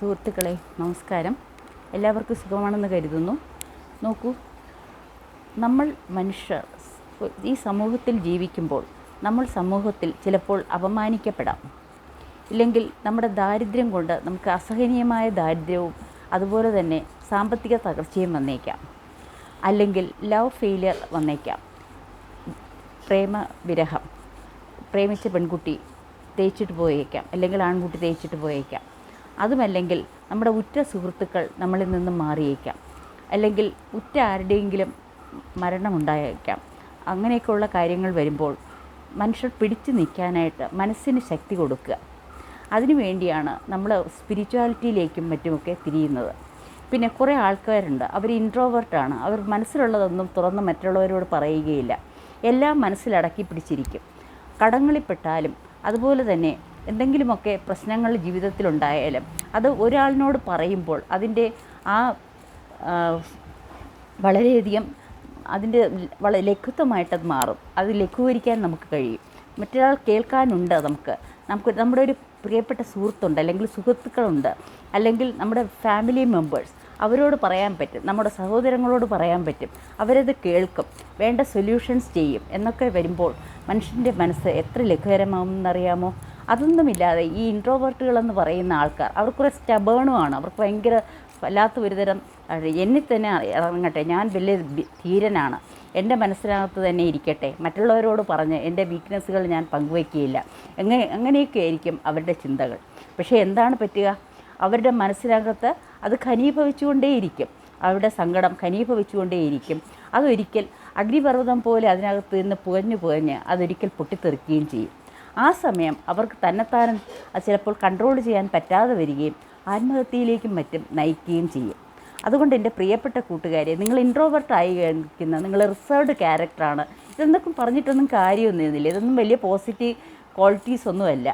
സുഹൃത്തുക്കളെ നമസ്കാരം. എല്ലാവർക്കും സുഖമാണെന്ന് കരുതുന്നു. നോക്കൂ നമ്മൾ മനുഷ്യർ ഈ സമൂഹത്തിൽ ജീവിക്കുമ്പോൾ നമ്മൾ സമൂഹത്തിൽ ചിലപ്പോൾ അപമാനിക്കപ്പെടാം. ഇല്ലെങ്കിൽ നമ്മുടെ ദാരിദ്ര്യം കൊണ്ട് നമുക്ക് അസഹനീയമായ ദാരിദ്ര്യവും അതുപോലെ തന്നെ സാമ്പത്തിക തകർച്ചയും വന്നേക്കാം. അല്ലെങ്കിൽ ലവ് ഫെയിലിയർ വന്നേക്കാം. പ്രേമ വിരഹം പ്രേമിച്ച പെൺകുട്ടി തേച്ചിട്ട് പോയേക്കാം. അല്ലെങ്കിൽ ആൺകുട്ടി തേച്ചിട്ട് പോയേക്കാം. അതുമല്ലെങ്കിൽ നമ്മുടെ ഉറ്റ സുഹൃത്തുക്കൾ നമ്മളിൽ നിന്നും മാറിയേക്കാം. അല്ലെങ്കിൽ ഉറ്റ ആരുടെയെങ്കിലും മരണമുണ്ടായേക്കാം. അങ്ങനെയൊക്കെയുള്ള കാര്യങ്ങൾ വരുമ്പോൾ മനുഷ്യർ പിടിച്ചു നിൽക്കാനായിട്ട് മനസ്സിന് ശക്തി കൊടുക്കുക. അതിനു വേണ്ടിയാണ് നമ്മൾ സ്പിരിച്വാലിറ്റിയിലേക്കും മറ്റുമൊക്കെ തിരിയുന്നത്. പിന്നെ കുറേ ആൾക്കാരുണ്ട്. അവർ ഇൻട്രോവേർട്ടാണ് അവർ മനസ്സിലുള്ളതൊന്നും തുറന്ന് മറ്റുള്ളവരോട് പറയുകയില്ല. എല്ലാം മനസ്സിലടക്കി പിടിച്ചിരിക്കും. കടങ്ങളിൽപ്പെട്ടാലും അതുപോലെ തന്നെ എന്തെങ്കിലുമൊക്കെ പ്രശ്നങ്ങൾ ജീവിതത്തിലുണ്ടായാലും അത് ഒരാളിനോട് പറയുമ്പോൾ അതിന്റെ ആ വളരെയധികം അതിന്റെ വളരെ ലഘുത്വമായിട്ടത് മാറും. അത് ലഘൂകരിക്കാൻ നമുക്ക് കഴിയും. മറ്റൊരാൾ കേൾക്കാനുണ്ട് നമുക്ക്. നമുക്ക് നമ്മുടെ ഒരു പ്രിയപ്പെട്ട സുഹൃത്തുണ്ട് അല്ലെങ്കിൽ സുഹൃത്തുക്കളുണ്ട് അല്ലെങ്കിൽ നമ്മുടെ ഫാമിലി മെമ്പേഴ്സ് അവരോട് പറയാൻ പറ്റും. നമ്മുടെ സഹോദരങ്ങളോട് പറയാൻ പറ്റും. അവരത് കേൾക്കും. വേണ്ട സൊല്യൂഷൻസ് ചെയ്യും. എന്നൊക്കെ വരുമ്പോൾ മനുഷ്യന്റെ മനസ്സ് എത്ര ലഘുകരമാകുമെന്നറിയാമോ അതൊന്നുമില്ലാതെ ഈ ഇൻട്രോവേർട്ടുകളെന്ന് പറയുന്ന ആൾക്കാർ അവർ കുറേ സ്റ്റബേണുമാണ് അവർക്ക് ഭയങ്കര വല്ലാത്ത ഒരുതരം അഹ് എന്നിൽ തന്നെ ഇറങ്ങട്ടെ ഞാൻ വലിയ ധീരനാണ്. എന്റെ മനസ്സിനകത്ത് തന്നെ ഇരിക്കട്ടെ. മറ്റുള്ളവരോട് പറഞ്ഞ് എന്റെ വീക്ക്നെസ്സുകൾ ഞാൻ പങ്കുവയ്ക്കുകയില്ല. എങ്ങനെ അങ്ങനെയൊക്കെ ആയിരിക്കും അവരുടെ ചിന്തകൾ? പക്ഷേ എന്താണ് പറ്റുക? അവരുടെ മനസ്സിനകത്ത് അത് ഖനീഭവിച്ചുകൊണ്ടേയിരിക്കും അവരുടെ സങ്കടം ഖനീഭവിച്ചുകൊണ്ടേയിരിക്കും അതൊരിക്കൽ അഗ്നിപർവതം പോലെ അതിനകത്ത് നിന്ന് പുകഞ്ഞു പുകഞ്ഞ് അതൊരിക്കൽ പൊട്ടിത്തെറിക്കുകയും ചെയ്യും. ആ സമയം അവർക്ക് തന്നെത്താനും ചിലപ്പോൾ കൺട്രോൾ ചെയ്യാൻ പറ്റാതെ വരികയും ആത്മഹത്യയിലേക്കും മറ്റും നയിക്കുകയും ചെയ്യും. അതുകൊണ്ട് എന്റെ പ്രിയപ്പെട്ട കൂട്ടുകാരെ നിങ്ങൾ ഇൻട്രോവേർട്ട് ആയി കഴിക്കുന്ന നിങ്ങൾ റിസർവ്ഡ് ക്യാരക്ടറാണ് ഇതെന്തൊക്കെ പറഞ്ഞിട്ടൊന്നും കാര്യമൊന്നുമില്ല ഇതൊന്നും വലിയ പോസിറ്റീവ് ക്വാളിറ്റീസ് ഒന്നുമല്ല.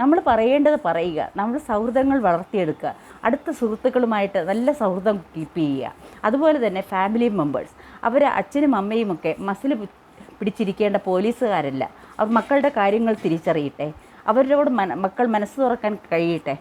നമ്മൾ പറയേണ്ടത് പറയുക നമ്മൾ സൗഹൃദങ്ങൾ വളർത്തിയെടുക്കുക അടുത്ത സുഹൃത്തുക്കളുമായിട്ട് നല്ല സൗഹൃദം കീപ്പ് ചെയ്യുക. അതുപോലെ തന്നെ ഫാമിലി മെമ്പേഴ്സ് അവർ അച്ഛനും അമ്മയും ഒക്കെ മസിൽ പിടിച്ചിരിക്കേണ്ട പോലീസുകാരല്ല അവർ മക്കളുടെ കാര്യങ്ങൾ തിരിച്ചറിയട്ടെ. അവരോട് മന മക്കൾ മനസ്സ് തുറക്കാൻ കഴിയട്ടെ.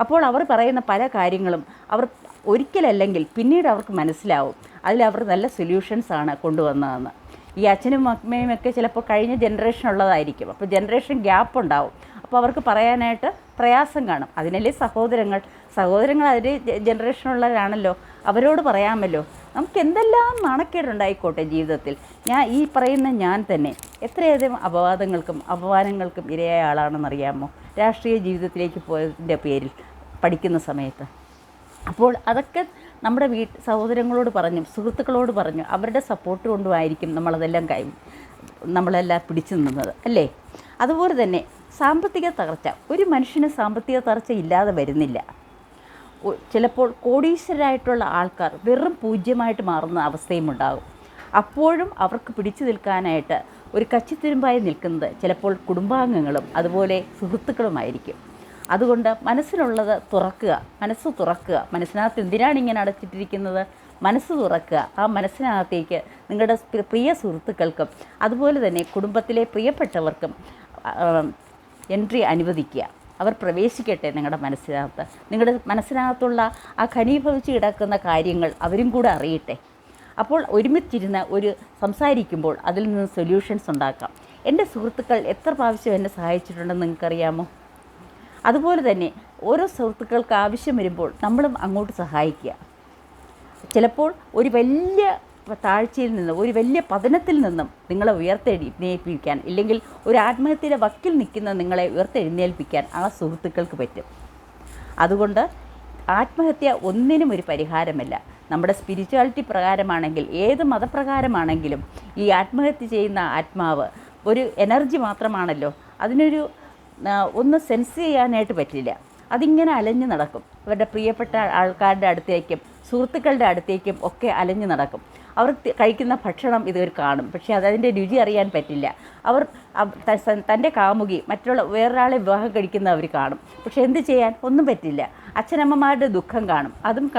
അപ്പോൾ അവർ പറയുന്ന പല കാര്യങ്ങളും അവർ ഒരിക്കലല്ലെങ്കിൽ പിന്നീട് അവർക്ക് മനസ്സിലാവും. അവർ നല്ല സൊല്യൂഷൻസാണ് കൊണ്ടുവന്നതെന്ന്. ഈ അച്ഛനും അമ്മയും ഒക്കെ ചിലപ്പോൾ കഴിഞ്ഞ ജനറേഷൻ ഉള്ളതായിരിക്കും. അപ്പോൾ ജനറേഷൻ ഗ്യാപ്പ് ഉണ്ടാവും. അപ്പോൾ അവർക്ക് പറയാനായിട്ട് പ്രയാസം കാണും. അതിനല്ലേ സഹോദരങ്ങൾ? സഹോദരങ്ങൾ അതിൽ ജനറേഷനുള്ളവരാണല്ലോ അവരോട് പറയാമല്ലോ. നമുക്ക് എന്തെല്ലാം നാണക്കേടുണ്ടായിക്കോട്ടെ ജീവിതത്തിൽ? ഞാൻ ഈ പറയുന്ന ഞാൻ തന്നെ എത്രയധികം അപവാദങ്ങൾക്കും അപമാനങ്ങൾക്കും ഇരയായ ആളാണെന്നറിയാമോ? രാഷ്ട്രീയ ജീവിതത്തിലേക്ക് പോയതിന്റെ പേരിൽ പഠിക്കുന്ന സമയത്ത്. അപ്പോൾ അതൊക്കെ നമ്മുടെ വീട്ട് സഹോദരങ്ങളോട് പറഞ്ഞു സുഹൃത്തുക്കളോട് പറഞ്ഞു അവരുടെ സപ്പോർട്ട് കൊണ്ടുമായിരിക്കും നമ്മളതെല്ലാം കൈ നമ്മളെല്ലാം പിടിച്ചു നിന്നത് അല്ലേ? അതുപോലെ തന്നെ സാമ്പത്തിക തകർച്ച. ഒരു മനുഷ്യന് സാമ്പത്തിക തകർച്ച ഇല്ലാതെ വരുന്നില്ല. ചിലപ്പോൾ കോടീശ്വരായിട്ടുള്ള ആൾക്കാർ വെറും പൂജ്യമായിട്ട് മാറുന്ന അവസ്ഥയും ഉണ്ടാകും. അപ്പോഴും അവർക്ക് പിടിച്ചു നിൽക്കാനായിട്ട് ഒരു കച്ചിത്തുരുമ്പായി നിൽക്കുന്നത് ചിലപ്പോൾ കുടുംബാംഗങ്ങളും അതുപോലെ സുഹൃത്തുക്കളുമായിരിക്കും. അതുകൊണ്ട് മനസ്സിലുള്ളത് തുറക്കുക മനസ്സ് തുറക്കുക. മനസ്സിനകത്ത് എന്തിനാണ് ഇങ്ങനെ അടച്ചിട്ടിരിക്കുന്നത്? മനസ്സ് തുറക്കുക. ആ മനസ്സിനകത്തേക്ക് നിങ്ങളുടെ പ്രിയ സുഹൃത്തുക്കൾക്കും അതുപോലെ തന്നെ കുടുംബത്തിലെ പ്രിയപ്പെട്ടവർക്കും എൻട്രി അനുവദിക്കുക. അവർ പ്രവേശിക്കട്ടെ നിങ്ങളുടെ മനസ്സിനകത്ത്. നിങ്ങളുടെ മനസ്സിനകത്തുള്ള ആ ഖനീഭവിച്ച് കിടക്കുന്ന കാര്യങ്ങൾ അവരും കൂടെ അറിയട്ടെ. അപ്പോൾ ഒരുമിച്ചിരുന്ന് ഒരു സംസാരിക്കുമ്പോൾ അതിൽ നിന്ന് സൊല്യൂഷൻസ് ഉണ്ടാക്കാം. എന്റെ സുഹൃത്തുക്കൾ എത്ര പ്രാവശ്യം എന്നെ സഹായിച്ചിട്ടുണ്ടെന്ന് നിങ്ങൾക്കറിയാമോ? അതുപോലെ തന്നെ ഓരോ സുഹൃത്തുക്കൾക്ക് ആവശ്യം വരുമ്പോൾ നമ്മളും അങ്ങോട്ട് സഹായിക്കുക. ചിലപ്പോൾ ഒരു വലിയ താഴ്ചയിൽ നിന്ന് ഒരു വലിയ പതനത്തിൽ നിന്നും നിങ്ങളെ ഉയർത്തെഴുന്നേൽപ്പിക്കാൻ ഇല്ലെങ്കിൽ ഒരു ആത്മഹത്യയുടെ വക്കിൽ നിൽക്കുന്ന നിങ്ങളെ ഉയർത്തെഴുന്നേൽപ്പിക്കാൻ ആ സുഹൃത്തുക്കൾക്ക് പറ്റും. അതുകൊണ്ട് ആത്മഹത്യ ഒന്നിനും ഒരു പരിഹാരമല്ല. നമ്മുടെ സ്പിരിച്വാലിറ്റി പ്രകാരമാണെങ്കിൽ ഏത് മതപ്രകാരമാണെങ്കിലും ഈ ആത്മഹത്യ ചെയ്യുന്ന ആത്മാവ് ഒരു എനർജി മാത്രമാണല്ലോ. അതിനൊരു ഒന്ന് സെൻസ് ചെയ്യാനായിട്ട് പറ്റില്ല. അതിങ്ങനെ അലഞ്ഞു നടക്കും. അവരുടെ പ്രിയപ്പെട്ട ആൾക്കാരുടെ അടുത്തേക്കും സുഹൃത്തുക്കളുടെ അടുത്തേക്കും ഒക്കെ അലഞ്ഞു നടക്കും. അവർ കഴിക്കുന്ന ഭക്ഷണം ഇതുവർ കാണും. പക്ഷേ അതതിന്റെ രുചി അറിയാൻ പറ്റില്ല. അവർ അവ- തന്റെ കാമുകി മറ്റുള്ള വേറൊരാളെ വിവാഹം കഴിക്കുന്ന അവർ കാണും. പക്ഷേ എന്ത് ചെയ്യാൻ? ഒന്നും പറ്റില്ല. അച്ഛനമ്മമാരുടെ ദുഃഖം കാണും. അതും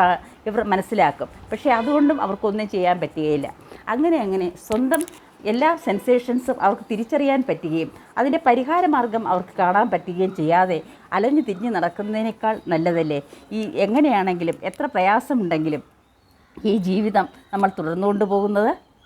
ഇവർ മനസ്സിലാക്കും. പക്ഷേ അതുകൊണ്ടും അവർക്കൊന്നും ചെയ്യാൻ പറ്റുകയില്ല. അങ്ങനെ അങ്ങനെ സ്വന്തം എല്ലാ സെൻസേഷൻസും അവർക്ക് തിരിച്ചറിയാൻ പറ്റുകയും അതിന്റെ പരിഹാരമാർഗം അവർക്ക് കാണാൻ പറ്റുകയും ചെയ്യാതെ അലഞ്ഞു തിരിഞ്ഞ് നടക്കുന്നതിനേക്കാൾ നല്ലതല്ലേ? ഈ എങ്ങനെയാണെങ്കിലും എത്ര പ്രയാസമുണ്ടെങ്കിലും ഈ ജീവിതം നമ്മൾ തുടർന്നുകൊണ്ട് പോകുന്നത്.